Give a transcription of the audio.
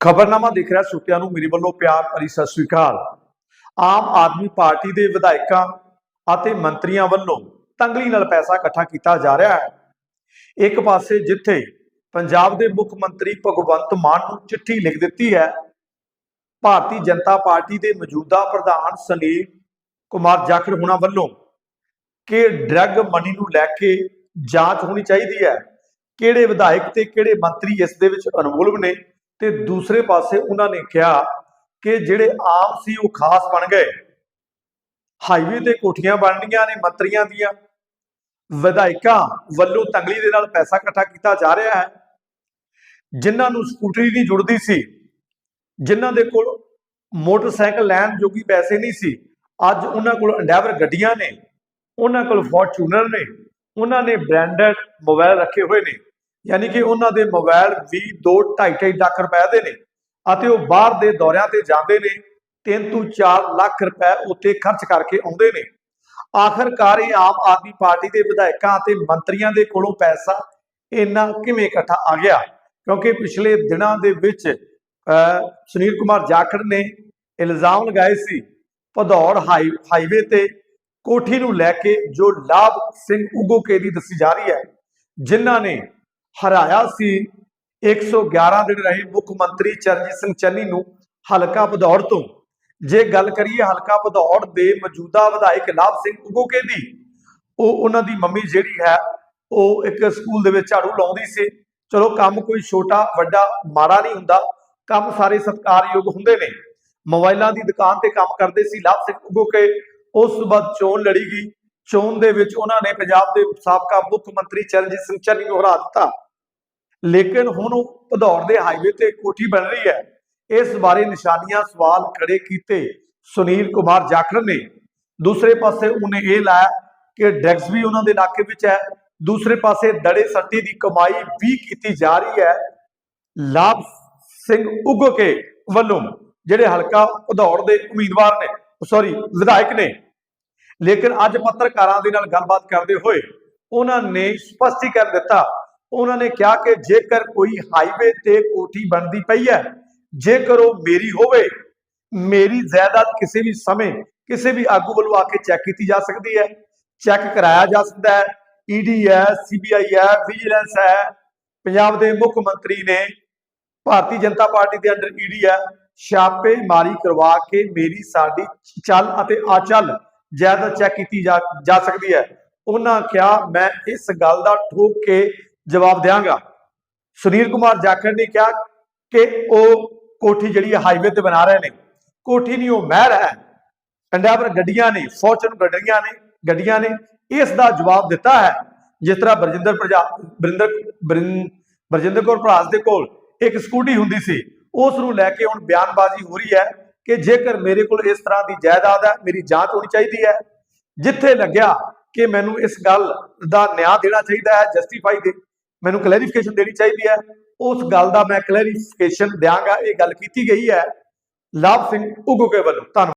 ਖਬਰਨਾਮਾ ਦੇਖ ਰਿਹਾ ਸੁਤਿਆਂ ਨੂੰ, ਮੇਰੇ ਵੱਲੋਂ ਪਿਆਰ ਭਰੀ ਸਤਿ ਸ੍ਰੀ ਅਕਾਲ। ਆਮ ਆਦਮੀ ਪਾਰਟੀ ਦੇ ਵਿਧਾਇਕਾਂ ਅਤੇ ਮੰਤਰੀਆਂ ਵੱਲੋਂ ਤੰਗਲੀ ਨਾਲ ਪੈਸਾ ਇਕੱਠਾ ਕੀਤਾ ਜਾ ਰਿਹਾ ਹੈ। ਇੱਕ ਪਾਸੇ ਜਿੱਥੇ ਪੰਜਾਬ ਦੇ ਮੁੱਖ ਮੰਤਰੀ ਭਗਵੰਤ ਮਾਨ ਨੂੰ ਚਿੱਠੀ ਲਿਖ ਦਿੱਤੀ ਹੈ, ਭਾਰਤੀ ਜਨਤਾ ਪਾਰਟੀ ਦੇ ਮੌਜੂਦਾ ਪ੍ਰਧਾਨ ਸੁਨੀਲ ਕੁਮਾਰ ਜਾਖੜ ਹੁਣਾਂ ਵੱਲੋਂ ਕਿ ਡਰੱਗ ਮਨੀ ਨੂੰ ਲੈ ਕੇ ਜਾਂਚ ਹੋਣੀ ਚਾਹੀਦੀ ਹੈ। ਕਿਹੜੇ ਵਿਧਾਇਕ ਤੇ ਕਿਹੜੇ ਮੰਤਰੀ ਇਸ ਦੇ ਵਿੱਚ ਇਨਵੋਲਵ ਨੇ? ਤੇ ਦੂਸਰੇ ਪਾਸੇ ਉਹਨਾਂ ਨੇ ਕਿਹਾ ਕਿ ਜਿਹੜੇ ਆਮ ਸੀ ਉਹ ਖਾਸ ਬਣ ਗਏ। ਹਾਈਵੇ ਤੇ ਕੋਠੀਆਂ ਬਣਨੀਆਂ ਨੇ, ਮੰਤਰੀਆਂ ਦੀਆਂ। ਵਿਧਾਇਕਾਂ ਵੱਲੋਂ ਤੰਗਲੀ ਦੇ ਨਾਲ ਪੈਸਾ ਇਕੱਠਾ ਕੀਤਾ ਜਾ ਰਿਹਾ ਹੈ। ਜਿਨ੍ਹਾਂ ਨੂੰ ਸਕੂਟਰੀ ਨਹੀਂ ਜੁੜਦੀ ਸੀ, ਜਿਨ੍ਹਾਂ ਦੇ ਕੋਲ ਮੋਟਰਸਾਈਕਲ ਲੈਣ ਜੋਗੀ ਪੈਸੇ ਨਹੀਂ ਸੀ, ਅੱਜ ਉਹਨਾਂ ਕੋਲ ਐਂਡੈਵਰ ਗੱਡੀਆਂ ਨੇ, ਉਹਨਾਂ ਕੋਲ ਫੋਰਚੂਨਰ ਨੇ, ਉਹਨਾਂ ਨੇ ਬ੍ਰਾਂਡਡ ਮੋਬਾਈਲ ਰੱਖੇ ਹੋਏ ਨੇ। ਯਾਨੀ ਕਿ ਉਹਨਾਂ ਦੇ ਮੋਬਾਈਲ ਵੀ 2 2.5 ਲੱਖ ਰੁਪਏ ਦੇ ਨੇ ਅਤੇ ਉਹ ਬਾਹਰ ਦੇ ਦੌਰਿਆਂ ਤੇ ਜਾਂਦੇ ਨੇ 3 ਤੋਂ 4 ਲੱਖ ਰੁਪਏ ਉੱਤੇ ਖਰਚ ਕਰਕੇ ਆਉਂਦੇ ਨੇ। ਆਖਰਕਾਰ ਇਹ ਆਮ ਆਦਮੀ ਪਾਰਟੀ ਦੇ ਵਿਧਾਇਕਾਂ ਅਤੇ ਮੰਤਰੀਆਂ ਦੇ ਕੋਲੋਂ ਪੈਸਾ ਇੰਨਾ ਕਿਵੇਂ ਇਕੱਠਾ ਆ ਗਿਆ? ਕਿਉਂਕਿ ਪਿਛਲੇ ਦਿਨਾਂ ਦੇ ਵਿੱਚ ਅਹ, ਸੁਨੀਲ ਕੁਮਾਰ ਜਾਖੜ ਨੇ ਇਲਜ਼ਾਮ ਲਗਾਏ ਸੀ ਭਦੌੜ ਹਾਈ ਹਾਈਵੇ ਤੇ ਕੋਠੀ ਨੂੰ ਲੈ ਕੇ ਜੋ ਲਾਭ ਸਿੰਘ ਉਗੋਕੇ ਦੀ ਦੱਸੀ ਜਾ ਰਹੀ ਹੈ ਜਿਨ੍ਹਾਂ ਨੇ ਹਰਾਇਆ ਸੀ। 111 ਦਿਨ ਰਹੇ ਮੁੱਖ ਮੰਤਰੀ ਚਰਨਜੀਤ ਸਿੰਘ ਚੰਨੀ ਨੂੰ ਹਲਕਾ ਭਦੌੜ ਤੋਂ। ਜੇ ਗੱਲ ਕਰੀਏ ਹਲਕਾ ਭਦੌੜ ਦੇ ਮੌਜੂਦਾ ਵਿਧਾਇਕ ਲਾਭ ਸਿੰਘ ਉਗੋਕੇ ਦੀ, ਉਹ ਉਹਨਾਂ ਦੀ ਮੰਮੀ ਜਿਹੜੀ ਹੈ, ਉਹ ਇੱਕ ਸਕੂਲ ਦੇ ਵਿੱਚ ਝਾੜੂ ਲਾਉਂਦੀ ਸੀ। ਚਲੋ ਕੰਮ ਕੋਈ ਛੋਟਾ, ਵੱਡਾ, ਮਾੜਾ ਨਹੀਂ ਹੁੰਦਾ। ਕੰਮ ਸਾਰੇ ਸਤਿਕਾਰਯੋਗ ਹੁੰਦੇ ਨੇ। ਮੋਬਾਈਲਾਂ ਦੀ ਦੁਕਾਨ ਤੇ ਕੰਮ ਕਰਦੇ ਸੀ ਲਾਭ ਸਿੰਘ ਉਗੋਕੇ ਉਸ ਤੋਂ ਬਾਅਦ ਚੋਣ ਲੜੀ ਗਈ। ਚੋਣ ਦੇ ਵਿੱਚ ਉਹਨਾਂ ਨੇ ਪੰਜਾਬ ਦੇ ਸਾਬਕਾ ਮੁੱਖ ਮੰਤਰੀ ਚਰਨਜੀਤ ਸਿੰਘ ਚੰਨੀ ਨੂੰ ਹਰਾ ਦਿੱਤਾ। ਲੇਕਿਨ ਹੁਣ ਉਹ ਭਦੌੜ ਦੇ ਹਾਈਵੇ ਤੇ ਕੋਠੀ ਬਣ ਰਹੀ ਹੈ। ਇਸ ਬਾਰੇ ਨਿਸ਼ਾਨੀਆਂ ਸਵਾਲ ਖੜੇ ਕੀਤੇ ਸੁਨੀਲ ਕੁਮਾਰ ਜਾਖੜ ਨੇ। ਦੂਸਰੇ ਪਾਸੇ ਉਹਨੇ ਇਹ ਲਾਇਆ ਕਿ ਡਰੱਗਸ ਵੀ ਉਹਨਾਂ ਦੇ ਇਲਾਕੇ ਵਿੱਚ ਹੈ। ਦੂਸਰੇ ਪਾਸੇ ਦੜੇ ਸੱਟੀ ਦੀ ਕਮਾਈ ਵੀ ਕੀਤੀ ਜਾ ਰਹੀ ਹੈ। ਲਾਭ ਸਿੰਘ ਉਗੋਕੇ ਵੱਲੋਂ ਜਿਹੜੇ ਹਲਕਾ ਭਦੌੜ ਦੇ ਉਮੀਦਵਾਰ ਨੇ ਸੌਰੀ ਵਿਧਾਇਕ ਨੇ। ਲੇਕਿਨ ਅੱਜ ਪੱਤਰਕਾਰਾਂ ਦੇ ਨਾਲ ਗੱਲਬਾਤ ਕਰਦੇ ਹੋਏ ਉਹਨਾਂ ਨੇ ਸਪਸ਼ਟੀਕਰਨ ਦਿੱਤਾ ਉਹਨਾਂ ਨੇ ਕਿਹਾ ਕਿ ਜੇਕਰ ਕੋਈ ਹਾਈਵੇ ਤੇ ਕੋਠੀ ਬਣਦੀ ਪਈ ਹੈ, ਜੇਕਰ ਉਹ ਮੇਰੀ ਹੋਵੇ, ਮੇਰੀ ਜਾਇਦਾਦ ਕਿਸੇ ਵੀ ਸਮੇਂ ਕਿਸੇ ਵੀ ਆਗੂ ਵੱਲੋਂ ਆ ਕੇ ਚੈੱਕ ਕੀਤੀ ਜਾ ਸਕਦੀ ਹੈ ਚੈੱਕ ਕਰਾਇਆ ਜਾ ਸਕਦਾ ਹੈ। ਈਡੀ ਹੈ ਸੀਬੀਆਈ ਹੈ ਵਿਜੀਲੈਂਸ ਹੈ। ਪੰਜਾਬ ਦੇ ਮੁੱਖ ਮੰਤਰੀ ਨੇ ਭਾਰਤੀ ਜਨਤਾ ਪਾਰਟੀ ਦੇ ਅੰਡਰ ਈਡੀ ਹੈ ਛਾਪੇਮਾਰੀ ਕਰਵਾ ਕੇ ਮੇਰੀ ਸਾਡੀ ਚੱਲ ਅਤੇ ਆਚਲ ਜਾਇਦਾਦ ਚੈੱਕ ਕੀਤੀ ਜਾ ਸਕਦੀ ਹੈ। ਉਹਨਾਂ ਕਿਹਾ, ਮੈਂ ਇਸ ਗੱਲ ਦਾ ਠੋਕ ਕੇ ਜਵਾਬ ਦਿਆਂਗਾ। ਸੁਨੀਲ ਕੁਮਾਰ ਜਾਖੜ ਨੇ ਕਿਹਾ ਕਿ ਉਹ ਕੋਠੀ ਜਿਹੜੀ ਹੈ ਹਾਈਵੇ ਤੇ ਬਣਾ ਰਹੇ ਨੇ। ਕੋਠੀ ਨਹੀਂ, ਉਹ ਮਹਿਰ ਹੈ। ਐਂਡੈਵਰ ਗੱਡੀਆਂ ਨੇ ਫੋਰਚੂਨ ਗੱਡੀਆਂ ਨੇ ਗੱਡੀਆਂ ਨੇ। ਇਸ ਦਾ ਜਵਾਬ ਦਿੱਤਾ ਹੈ। ਜਿਸ ਤਰ੍ਹਾਂ ਬਰਜਿੰਦਰ ਪ੍ਰਜਾ ਬਰਿੰਦਰ ਬਰਜਿੰਦਰ ਕੌਰ ਭਰਾਸ ਦੇ ਕੋਲ ਇੱਕ ਸਕੂਟੀ ਹੁੰਦੀ ਸੀ, ਉਸ ਨੂੰ ਲੈ ਕੇ ਹੁਣ ਬਿਆਨਬਾਜ਼ੀ ਹੋ ਰਹੀ ਹੈ ਕਿ ਜੇਕਰ ਮੇਰੇ ਕੋਲ ਇਸ ਤਰ੍ਹਾਂ ਦੀ ਜਾਇਦਾਦ ਹੈ, ਮੇਰੀ ਜਾਂਚ ਹੋਣੀ ਚਾਹੀਦੀ ਹੈ। ਜਿੱਥੇ ਲੱਗਿਆ ਕਿ ਮੈਨੂੰ ਇਸ ਗੱਲ ਦਾ ਨਿਆਂ ਦੇਣਾ ਚਾਹੀਦਾ ਹੈ ਜਸਟੀਫਾਈ ਦੇ ਮੈਨੂੰ ਕਲੈਰੀਫਿਕੇਸ਼ਨ ਦੇਣੀ ਚਾਹੀਦੀ ਹੈ। ਉਸ ਗੱਲ ਦਾ ਮੈਂ ਕਲੈਰੀਫਿਕੇਸ਼ਨ ਦਿਆਂਗਾ। ਇਹ ਗੱਲ ਕੀਤੀ ਗਈ ਹੈ। ਲਾਭ ਸਿੰਘ ਉਗੋਕੇ ਵੱਲੋਂ। ਧੰਨਵਾਦ।